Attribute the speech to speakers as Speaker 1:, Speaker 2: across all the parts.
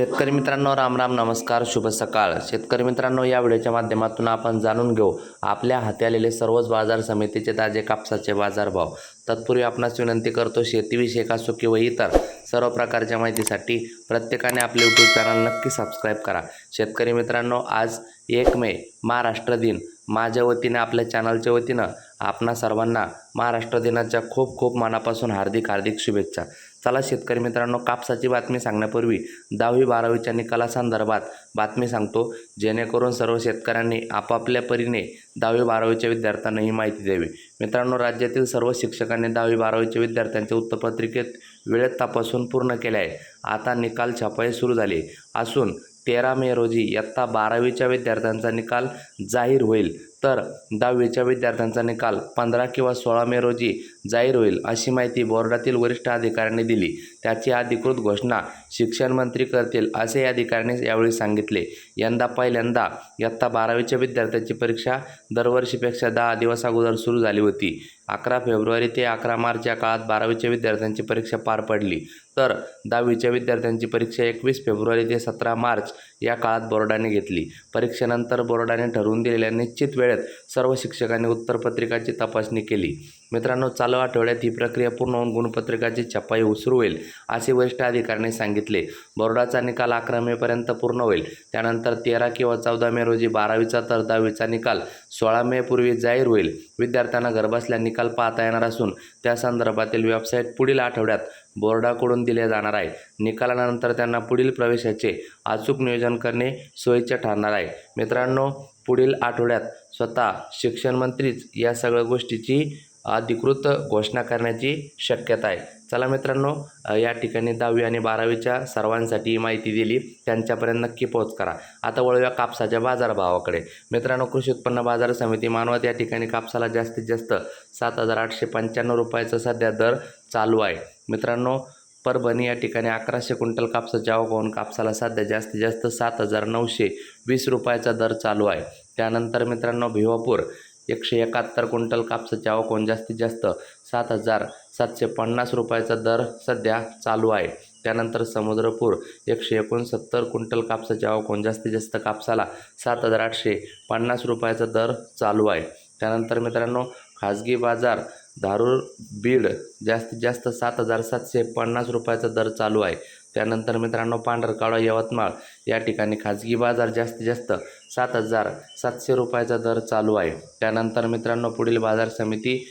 Speaker 1: शेतकरी मित्रांनो राम राम नमस्कार शुभ सकाळ. शेतकरी मित्रांनो या व्हिडिओच्या माध्यमातून आपण जाणून घेऊ आपल्या हाती आलेले सर्वच बाजार समितीचे ताजे कापसाचे बाजारभाव. तत्पूर्वी आपणास विनंती करतो शेतीविषयक असो किंवा इतर सर्व प्रकारच्या माहितीसाठी प्रत्येकाने आपले यूट्यूब चॅनल नक्की सबस्क्राईब करा. शेतकरी मित्रांनो आज एक मे महाराष्ट्र दिन. माझ्या वतीने आपल्या चॅनलच्या वतीनं आपणा सर्वांना महाराष्ट्र दिनाच्या खूप खूप मनापासून हार्दिक हार्दिक शुभेच्छा. चला शेतकरी मित्रांनो कापसाची बातमी सांगण्यापूर्वी दहावी बारावीच्या निकालासंदर्भात बातमी सांगतो. जेणेकरून सर्व शेतकऱ्यांनी आपापल्या परीने दहावी बारावीच्या विद्यार्थ्यांना ही माहिती द्यावी. मित्रांनो राज्यातील सर्व शिक्षकांनी दहावी बारावीच्या विद्यार्थ्यांच्या उत्तरपत्रिकेत वेळेत तपासून पूर्ण केले आहे. आता निकाल छापाई सुरू झाली. असून तेरा मे रोजी इयत्ता बारावीच्या विद्यार्थ्यांचा निकाल जाहीर होईल. तर दहावीच्या विद्यार्थ्यांचा निकाल पंधरा किंवा सोळा मे रोजी जाहीर होईल अशी माहिती बोर्डातील वरिष्ठ अधिकाऱ्यांनी दिली. त्याची अधिकृत घोषणा शिक्षण मंत्री करतील असे या अधिकाऱ्यांनी यावेळी सांगितले. यंदा पहिल्यांदा इयत्ता बारावीच्या विद्यार्थ्यांची परीक्षा दरवर्षीपेक्षा दहा दिवस अगोदर सुरू झाली होती. अकरा फेब्रुवारी ते अकरा मार्च या काळात बारावीच्या विद्यार्थ्यांची परीक्षा पार पडली. तर दहावीच्या विद्यार्थ्यांची परीक्षा एकवीस फेब्रुवारी ते सतरा मार्च या काळात बोर्डाने घेतली. परीक्षेनंतर बोर्डाने ठरवून दिलेल्या निश्चित वेळेत सर्व शिक्षकांनी उत्तरपत्रिकाची तपासणी केली. मित्रांनो चालू आठवड्यात ही प्रक्रिया पूर्ण होऊन गुणपत्रिकाची छपाई उसरू होईल असे वरिष्ठ अधिकाऱ्यांनी सांगितले. बोर्डाचा निकाल अकरा मेपर्यंत पूर्ण होईल. त्यानंतर तेरा किंवा चौदा मे रोजी बारावीचा तर दहावीचा निकाल सोळा मेपूर्वी जाहीर होईल. विद्यार्थ्यांना घरबसल्या निकाल पाहता येणार असून त्या संदर्भातील वेबसाईट पुढील आठवड्यात बोर्डाकडून दिले जाणार आहे. निकालानंतर त्यांना पुढील प्रवेशाचे अचूक नियोजन करणे सोयीचे ठरणार आहे. मित्रांनो पुढील आठवड्यात स्वतः शिक्षण मंत्रीच या सगळ्या गोष्टीची अधिकृत घोषणा करण्याची शक्यता आहे. चला मित्रांनो या ठिकाणी दहावी आणि बारावीच्या सर्वांसाठी माहिती दिली. त्यांच्यापर्यंत नक्की पोहोच करा. आता वळूया कापसाच्या बाजारभावाकडे. मित्रांनो कृषी उत्पन्न बाजार समिती मानवत या ठिकाणी कापसाला जास्तीत जास्त सात हजार आठशे पंच्याण्णव रुपयाचा सध्या दर चालू आहे. मित्रांनो परभणी या ठिकाणी अकराशे क्विंटल कापसाच्या आवक होऊन कापसाला सध्या जास्तीत जास्त सात हजार नऊशे वीस रुपयाचा दर चालू आहे. त्यानंतर मित्रांनो भिवापूर एकशे एकाहत्तर क्विंटल कापसाची आवक जास्तीत जास्त सात हजार सातशे पन्नास रुपयाचा दर सध्या चालू आहे. त्यानंतर समुद्रपूर एकशे एकोणसत्तर क्विंटल कापसाची आवक जास्तीत जास्त कापसाला सात हजार आठशे पन्नास रुपयाचा दर चालू आहे. त्यानंतर मित्रांनो खाजगी बाजार धारूर बीड जास्तीत जास्त सात हजार सातशे पन्नास रुपयाचा दर चालू आहे. त्यानंतर मित्रांनो पांढरकाळा यवतमाळ या ठिकाणी खाजगी बाजार जास्तीत जास्त सात हजार सातशे रुपयाचा दर चालू आहे. त्यानंतर मित्रांनो पुढील बाजार समिती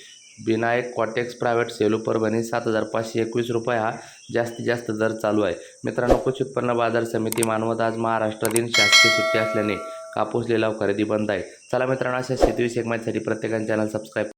Speaker 1: विनायक कॉटेक्स प्रायव्हेट सेलू परभणी सात हजार पाचशे एकवीस रुपये हा जास्तीत जास्त दर चालू आहे. मित्रांनो कृषी उत्पन्न बाजार समिती मानवत आज महाराष्ट्र दिन शासकीय सुट्टी असल्याने कापूस लिलाव खरेदी बंद आहे. चला मित्रांनो अशा शेतीविषयक माहितीसाठी प्रत्येकाने चॅनल सबस्क्राईब